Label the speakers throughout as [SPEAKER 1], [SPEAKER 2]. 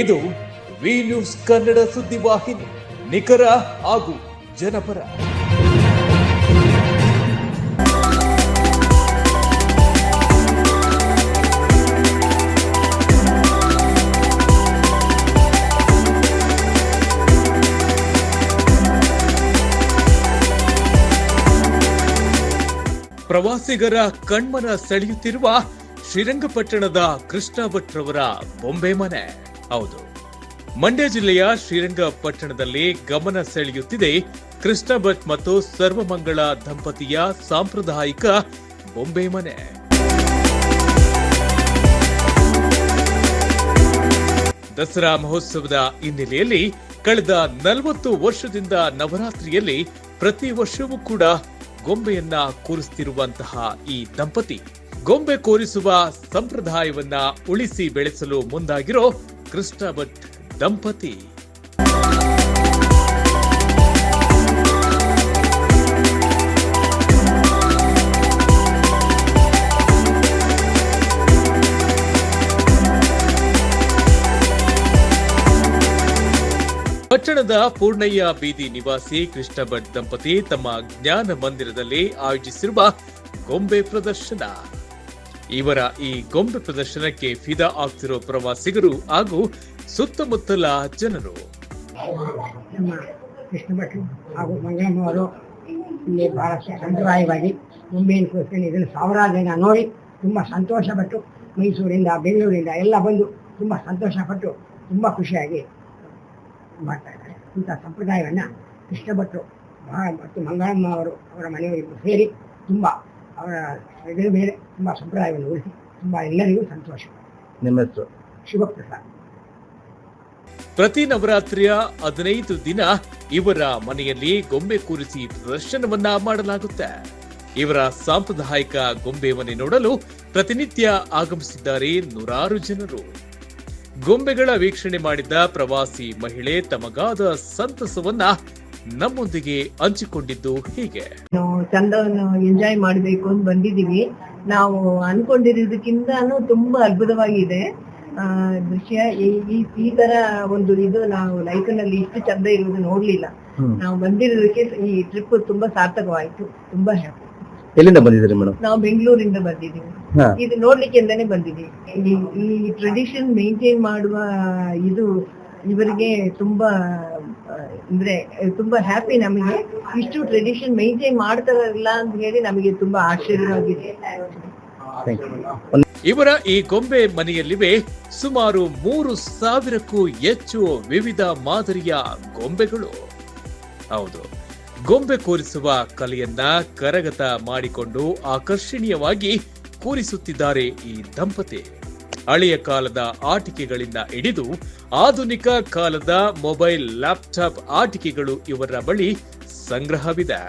[SPEAKER 1] ಇದು V news Kannada ಸುದ್ದಿವಾಹಿನಿ ನಿಖರ ಹಾಗೂ ಜನಪರ. ಪ್ರವಾಸಿಗರ ಕಣ್ಮನ ಸೆಳೆಯುತ್ತಿರುವ ಶ್ರೀರಂಗಪಟ್ಟಣದ ಕೃಷ್ಣ ಭಟ್ರವರ ಬೊಂಬೆ ಮನೆ. ಹೌದು. ಮಂಡ್ಯ ಜಿಲ್ಲೆಯ ಶ್ರೀರಂಗಪಟ್ಟಣದಲ್ಲಿ ಗಮನ ಸೆಳೆಯುತ್ತಿದೆ ಕೃಷ್ಣ ಭಟ್ ಮತ್ತು ಸರ್ವಮಂಗಳ ದಂಪತಿಯ ಸಾಂಪ್ರದಾಯಿಕ ಬೊಂಬೆ ಮನೆ. ದಸರಾ ಮಹೋತ್ಸವದ ಹಿನ್ನೆಲೆಯಲ್ಲಿ ಕಳೆದ ನಲವತ್ತು ವರ್ಷದಿಂದ ನವರಾತ್ರಿಯಲ್ಲಿ ಪ್ರತಿ ವರ್ಷವೂ ಕೂಡ ಗೊಂಬೆಯನ್ನ ಕೂರಿಸುತ್ತಿರುವಂತಹ ಈ ದಂಪತಿ. ಗೊಂಬೆ ಕೂರಿಸುವ ಸಂಪ್ರದಾಯವನ್ನ ಉಳಿಸಿ ಬೆಳೆಸಲು ಮುಂದಾಗಿರೋ ಕೃಷ್ಣ ಭಟ್ ದಂಪತಿ. ಪಟ್ಟಣದ ಪೂರ್ಣಯ್ಯ ಬೀದಿ ನಿವಾಸಿ ಕೃಷ್ಣ ಭಟ್ ದಂಪತಿ ತಮ್ಮ ಜ್ಞಾನ ಮಂದಿರದಲ್ಲಿ ಆಯೋಜಿಸಿರುವ ಗೊಂಬೆ ಪ್ರದರ್ಶನ. ಇವರ ಈ ಗೊಂಬೆ ಪ್ರದರ್ಶನಕ್ಕೆ ಫಿದಾ ಆಗ್ತಿರೋ ಪ್ರವಾಸಿಗರು ಹಾಗೂ ಸುತ್ತಮುತ್ತಲ ಜನರು.
[SPEAKER 2] ಕೃಷ್ಣ ಹಾಗೂ ಮಂಗಳಮ್ಮ ಅವರು ಇಲ್ಲಿ ಸಂಪ್ರದಾಯವಾಗಿ ಮುಂಬೈ ಕೂರಿಸ್ಕೊಂಡು ಇದನ್ನು ಸಾವಿರಾರು ಜನ ನೋಡಿ ತುಂಬ ಸಂತೋಷಪಟ್ಟು ಮೈಸೂರಿಂದ, ಬೆಂಗಳೂರಿಂದ ಎಲ್ಲ ಬಂದು ತುಂಬ ಸಂತೋಷಪಟ್ಟು ತುಂಬ ಖುಷಿಯಾಗಿ ಮಾಡ್ತಾ ಇದ್ದಾರೆ. ಇಂಥ ಸಂಪ್ರದಾಯವನ್ನು ಕೃಷ್ಣ ಬಹಳ ಮತ್ತು ಮಂಗಳಮ್ಮ ಅವರು ಅವರ ಮನೆಯವರಿಗೂ ಸೇರಿ ತುಂಬ ಅವರ ಇದರ ಮೇಲೆ ತುಂಬ ಸಂಪ್ರದಾಯವನ್ನು ಉಳಿಸಿ ತುಂಬ ಎಲ್ಲರಿಗೂ ಸಂತೋಷ.
[SPEAKER 3] ನಿಮ್ಮ ಹೆಸರು?
[SPEAKER 2] ಶಿವಪ್ರಸಾದ್.
[SPEAKER 1] ಪ್ರತಿ ನವರಾತ್ರಿಯ ಹದಿನೈದು ದಿನ ಇವರ ಮನೆಯಲ್ಲಿ ಗೊಂಬೆ ಕೂರಿಸಿ ಪ್ರದರ್ಶನವನ್ನ ಮಾಡಲಾಗುತ್ತೆ. ಇವರ ಸಾಂಪ್ರದಾಯಿಕ ಗೊಂಬೆ ಮನೆ ನೋಡಲು ಪ್ರತಿನಿತ್ಯ ಆಗಮಿಸಿದ್ದಾರೆ ನೂರಾರು ಜನರು. ಗೊಂಬೆಗಳ ವೀಕ್ಷಣೆ ಮಾಡಿದ ಪ್ರವಾಸಿ ಮಹಿಳೆ ತಮಗಾದ ಸಂತಸವನ್ನ ನಮ್ಮೊಂದಿಗೆ ಹಂಚಿಕೊಂಡಿದ್ದು ಹೀಗೆ.
[SPEAKER 4] ನಾವು ಚಂದವನ್ನು ಎಂಜಾಯ್ ಮಾಡಬೇಕು ಅಂತ ಬಂದಿದ್ದೀವಿ. ನಾವು ಅನ್ಕೊಂಡಿರೋದಕ್ಕಿಂತ ತುಂಬಾ ಅದ್ಭುತವಾಗಿದೆ. ಆ ದೃಶ್ಯ ಈ- ತರ ಒಂದು ಇದು ನಾವು ಲೈಫ್ನಲ್ಲಿ ಇಷ್ಟು ಚಂದ ಇರುವುದು ನೋಡ್ಲಿಲ್ಲ. ನಾವು ಬಂದಿರೋದಕ್ಕೆ ಈ ಟ್ರಿಪ್ ತುಂಬಾ ಸಾರ್ಥಕವಾಯ್ತು ತುಂಬಾ ಹ್ಯಾಪಿ
[SPEAKER 3] ಎಲ್ಲಿಂದ ಬಂದಿದ್ದೀರಿ ಮೇಡಮ್?
[SPEAKER 4] ನಾವು ಬೆಂಗಳೂರಿಂದ ಬಂದಿದ್ದೀವಿ. ಇದು ನೋಡ್ಲಿಕ್ಕೆ ಅಂತಾನೆ ಬಂದಿದ್ದೀವಿ. ಈ- ಈ ಟ್ರೆಡಿಷನ್ ಮೇಂಟೈನ್ ಮಾಡುವ ಇದು ಇವರಿಗೆ ತುಂಬಾ ಅಂದ್ರೆ ತುಂಬಾ ಹ್ಯಾಪಿ ನಮಗೆ. ಇಷ್ಟು ಟ್ರೆಡಿಷನ್ ಮೇಂಟೈನ್ ಮಾಡ್ತಾರಲ್ಲ ಅಂತ ಹೇಳಿ ನಮಗೆ ತುಂಬಾ ಆಶ್ಚರ್ಯವಾಗಿದೆ.
[SPEAKER 1] ಇವರ ಈ ಗೊಂಬೆ ಮನೆಯಲ್ಲಿವೆ ಸುಮಾರು ಮೂರು ಸಾವಿರಕ್ಕೂ ಹೆಚ್ಚು ವಿವಿಧ ಮಾದರಿಯ ಗೊಂಬೆಗಳು. ಹೌದು ಗೊಂಬೆ ಕೂರಿಸುವ ಕಲೆಯನ್ನ ಕರಗತ ಮಾಡಿಕೊಂಡು ಆಕರ್ಷಣೀಯವಾಗಿ ಕೂರಿಸುತ್ತಿದ್ದಾರೆ ಈ ದಂಪತಿ. ಹಳೆಯ ಕಾಲದ ಆಟಿಕೆಗಳಿಂದ ಹಿಡಿದು ಆಧುನಿಕ ಕಾಲದ ಮೊಬೈಲ್, ಲ್ಯಾಪ್ಟಾಪ್ ಆಟಿಕೆಗಳು ಇವರ ಬಳಿ ಸಂಗ್ರಹವಿದೆ.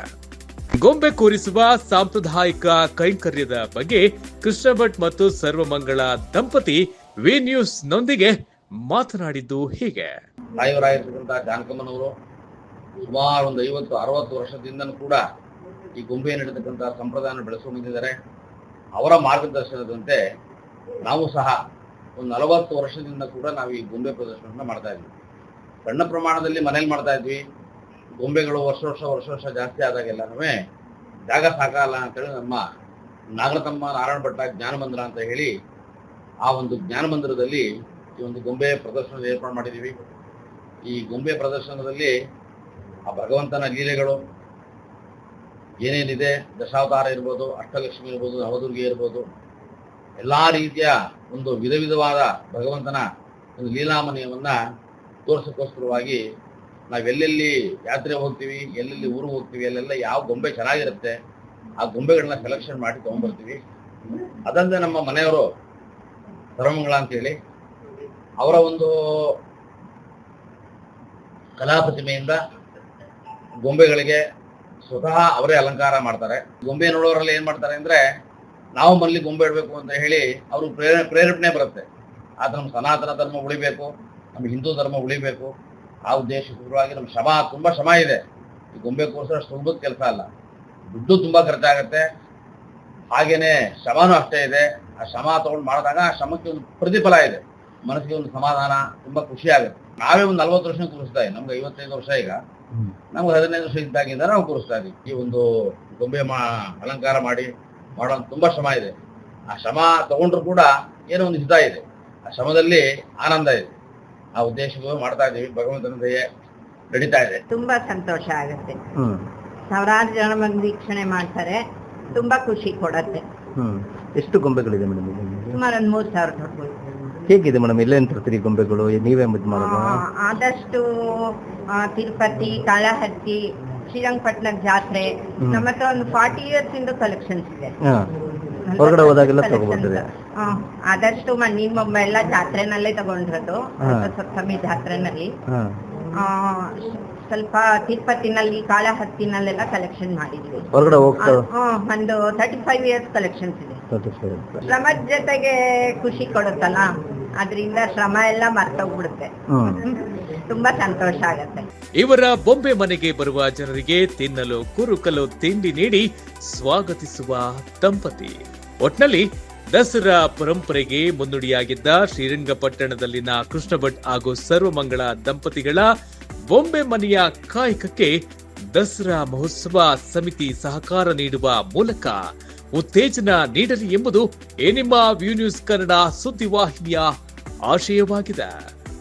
[SPEAKER 1] ಗೊಂಬೆ ಕೂರಿಸುವ ಸಾಂಪ್ರದಾಯಿಕ ಕೈಂಕರ್ಯದ ಬಗ್ಗೆ ಕೃಷ್ಣ ಭಟ್ ಮತ್ತು ಸರ್ವಮಂಗಳ ದಂಪತಿ ವಿ ನ್ಯೂಸ್ ನೊಂದಿಗೆ ಮಾತನಾಡಿದ್ದು ಹೀಗೆ.
[SPEAKER 5] ತಾಯಿಯವರಾಗಿರ್ತಕ್ಕಂಥ ಜಾನಕಮ್ಮನವರು ಸುಮಾರು ಒಂದು ಐವತ್ತು, ಅರವತ್ತು ವರ್ಷದಿಂದ ಕೂಡ ಈ ಗೊಂಬೆ ನಡೀತಕ್ಕಂಥ ಸಂಪ್ರದಾಯ ಬೆಳೆಸಿಕೊಂಡಿದ್ದಾರೆ ಅವರ ಮಾರ್ಗದರ್ಶನದಂತೆ ನಾವು ಸಹ ಒಂದು ನಲವತ್ತು ವರ್ಷದಿಂದ ಕೂಡ ನಾವು ಈ ಗೊಂಬೆ ಪ್ರದರ್ಶನವನ್ನು ಮಾಡ್ತಾ ಇದ್ವಿ. ಸಣ್ಣ ಪ್ರಮಾಣದಲ್ಲಿ ಮನೇಲಿ ಮಾಡ್ತಾ ಇದ್ವಿ. ಗೊಂಬೆಗಳು ವರ್ಷ ವರ್ಷ ವರ್ಷ ವರ್ಷ ಜಾಸ್ತಿ ಆದಾಗೆಲ್ಲನೂ ಜಾಗ ಸಾಕಲ್ಲ ಅಂತೇಳಿ ನಮ್ಮ ನಾಗರತಮ್ಮ ನಾರಾಯಣ ಭಟ್ಟ ಜ್ಞಾನ ಮಂದಿರ ಅಂತ ಹೇಳಿ ಆ ಒಂದು ಜ್ಞಾನ ಮಂದಿರದಲ್ಲಿ ಈ ಒಂದು ಗೊಂಬೆ ಪ್ರದರ್ಶನ ಏರ್ಪಾಡು ಮಾಡಿದ್ದೀವಿ. ಈ ಗೊಂಬೆ ಪ್ರದರ್ಶನದಲ್ಲಿ ಆ ಭಗವಂತನ ಲೀಲೆಗಳು ಏನೇನಿದೆ, ದಶಾವತಾರ ಇರ್ಬೋದು, ಅಷ್ಟಲಕ್ಷ್ಮಿ ಇರ್ಬೋದು, ನವದುರ್ಗಿ ಇರ್ಬೋದು ಎಲ್ಲ ರೀತಿಯ ಒಂದು ವಿಧ ವಿಧವಾದ ಭಗವಂತನ ಒಂದು ಲೀಲಾಮನಿಯವನ್ನ ತೋರಿಸೋಕ್ಕೋಸ್ಕರವಾಗಿ ನಾವೆಲ್ಲೆಲ್ಲಿ ಯಾತ್ರೆ ಹೋಗ್ತೀವಿ, ಎಲ್ಲೆಲ್ಲಿ ಊರು ಹೋಗ್ತೀವಿ, ಅಲ್ಲೆಲ್ಲ ಯಾವ ಗೊಂಬೆ ಚೆನ್ನಾಗಿರುತ್ತೆ, ಆ ಗೊಂಬೆಗಳನ್ನ ಸೆಲೆಕ್ಷನ್ ಮಾಡಿ ತೊಗೊಂಡ್ಬರ್ತೀವಿ ಅದಲ್ಲದೆ ನಮ್ಮ ಮನೆಯವರು ಸರ್ವಮಂಗಳ ಅಂತೇಳಿ, ಅವರ ಒಂದು ಕಲಾ ಪ್ರತಿಮೆಯಿಂದ ಗೊಂಬೆಗಳಿಗೆ ಸ್ವತಃ ಅವರೇ ಅಲಂಕಾರ ಮಾಡ್ತಾರೆ. ಗೊಂಬೆ ನೋಡೋರೆಲ್ಲ ಏನ್ ಮಾಡ್ತಾರೆ ಅಂದ್ರೆ ನಾವು ಮಲ್ಲಿ ಗೊಂಬೆ ಇಡಬೇಕು ಅಂತ ಹೇಳಿ ಅವರು ಪ್ರೇರ ಪ್ರೇರೇಪಣೆ ಬರುತ್ತೆ. ಆದ್ರೆ ನಮ್ಮ ಸನಾತನ ಧರ್ಮ ಉಳಿಬೇಕು ನಮ್ಮ ಹಿಂದೂ ಧರ್ಮ ಉಳಿಬೇಕು ಆ ಉದ್ದೇಶ ಶುರುವಾಗಿ ನಮ್ಮ ಶ್ರಮ ತುಂಬಾ ಶ್ರಮ ಇದೆ. ಈ ಗೊಂಬೆ ಅಷ್ಟು ಸುಲಭದ ಕೆಲಸ ಅಲ್ಲ. ದುಡ್ಡು ತುಂಬಾ ಖರ್ಚಾಗತ್ತೆ. ಹಾಗೇನೆ ಶ್ರಮನೂ ಅಷ್ಟೇ ಇದೆ. ಆ ಶ್ರಮ ತಗೊಂಡು ಮಾಡಿದಾಗ ಆ ಶ್ರಮಕ್ಕೆ ಒಂದು ಪ್ರತಿಫಲ ಇದೆ. ಮನಸ್ಸಿಗೆ ಒಂದು ಸಮಾಧಾನ ತುಂಬಾ ಖುಷಿ ಆಗುತ್ತೆ. ನಾವೇ ಒಂದು ನಲ್ವತ್ತು ವರ್ಷ ಕೂರಿಸ್ತಾ ಇದ್ದೀವಿ. ನಮ್ಗೆ ಐವತ್ತೈದು ವರ್ಷ ಈಗ. ನಮ್ಗೆ ಹದಿನೈದು ವರ್ಷ ಇದ್ದಾಗಿಂದ ನಾವು ಕೂರಿಸ್ತಾ ಇದ್ದೀವಿ. ಈ ಒಂದು ಗೊಂಬೆ ಮಾ ಅಲಂಕಾರ ಮಾಡಿ ಮಾಡೋ ತುಂಬಾ ಶ್ರಮ ಇದೆ. ಆ ಶ್ರಮ ತಗೊಂಡ್ರು ಕೂಡ ಏನೋ ಒಂದು ಹಿತ ಇದೆ. ಆ ಶ್ರಮದಲ್ಲಿ ಆನಂದ ಇದೆ. ಆ ಉದ್ದೇಶಗಳು ಮಾಡ್ತಾ ಇದ್ದೀವಿ. ಭಗವಂತನ ದಯೆ ನಡೀತಾ ಇದೆ.
[SPEAKER 6] ತುಂಬಾ ಸಂತೋಷ ಆಗುತ್ತೆ.
[SPEAKER 3] ಹ್ಮ್.
[SPEAKER 6] ಸಾವಿರಾರು ಜನ ಬಂದು ವೀಕ್ಷಣೆ ಮಾಡ್ತಾರೆ. ತುಂಬಾ ಖುಷಿ ಕೊಡತ್ತೆ.
[SPEAKER 3] ಹ್ಮ್. ಎಷ್ಟು ಗೊಂಬೆಗಳಿದೆ ಮೇಡಮ್
[SPEAKER 6] ಸುಮಾರು ಒಂದ್ ಮೂರ್ ಸಾವಿರ
[SPEAKER 3] ಹೇಗಿದೆ ಮೇಡಮ್ ಎಲ್ಲೇನ್ ತರ್ತೀರಿ ಗೊಂಬೆಗಳು? ನೀವೇ ಮದ್ ಮಾಡೋದು?
[SPEAKER 6] ಆದಷ್ಟು ಆ, ತಿರುಪತಿ ಕಾಳಹತ್ತಿ ಶ್ರೀರಂಗಪಟ್ಟಣ ಜಾತ್ರೆ. ನಮ್ಮ ಹತ್ರ ಒಂದು ಫಾರ್ಟಿ ಇಯರ್ಸ್ ಇಂದ ಕಲೆಕ್ಷನ್ಸ್ ಇದೆ.
[SPEAKER 3] ಹೊರಗಡೆ ಹೋದಾಗೆಲ್ಲ
[SPEAKER 6] ಆದಷ್ಟು ನಿಮ್ಮ ಎಲ್ಲಾ ಜಾತ್ರೆನಲ್ಲೇ ತಗೊಂಡಿರೋದು. ಸಪ್ತಮಿ ಜಾತ್ರೆನಲ್ಲಿ. ಸ್ವಲ್ಪ ತಿರುಪತಿನಲ್ಲಿ ಕಾಳಹತ್ತಿನಲ್ಲೆಲ್ಲ ಕಲೆಕ್ಷನ್ ಮಾಡಿದ್ವಿ.
[SPEAKER 3] ಹೊರಗಡೆ
[SPEAKER 6] ಒಂದು ತರ್ಟಿ ಫೈವ್ ಇಯರ್ಸ್ ಕಲೆಕ್ಷನ್ಸ್ ಇದೆ. ಶ್ರಮದ ಜೊತೆಗೆ ಖುಷಿ ಕೊಡುತ್ತಲ್ಲ? ಅದರಿಂದ ಶ್ರಮ ಎಲ್ಲ ಮರ್ತೋಗ್ಬಿಡುತ್ತೆ. ತುಂಬಾ ಸಂತೋಷ ಆಗುತ್ತೆ.
[SPEAKER 1] ಇವರ ಬೊಂಬೆ ಮನೆಗೆ ಬರುವ ಜನರಿಗೆ ತಿನ್ನಲು, ಕುರುಕಲು ತಿಂಡಿ ನೀಡಿ ಸ್ವಾಗತಿಸುವ ದಂಪತಿ. ಒಟ್ನಲ್ಲಿ ದಸರಾ ಪರಂಪರೆಗೆ ಮುನ್ನುಡಿಯಾಗಿದ್ದ ಶ್ರೀರಂಗಪಟ್ಟಣದಲ್ಲಿನ ಕೃಷ್ಣ ಭಟ್ ಹಾಗೂ ಸರ್ವಮಂಗಳ ದಂಪತಿಗಳ ಬೊಂಬೆ ಮನೆಯ ಕಾಯಕಕ್ಕೆ ದಸರಾ ಮಹೋತ್ಸವ ಸಮಿತಿ ಸಹಕಾರ ನೀಡುವ ಮೂಲಕ ಉತ್ತೇಜನ ನೀಡಲಿ ಎಂಬುದು ಎನಿಮಾ ವ್ಯೂ ನ್ಯೂಸ್ ಕನ್ನಡ ಸುದ್ದಿವಾಹಿನಿಯ ಆಶಯವಾಗಿದೆ.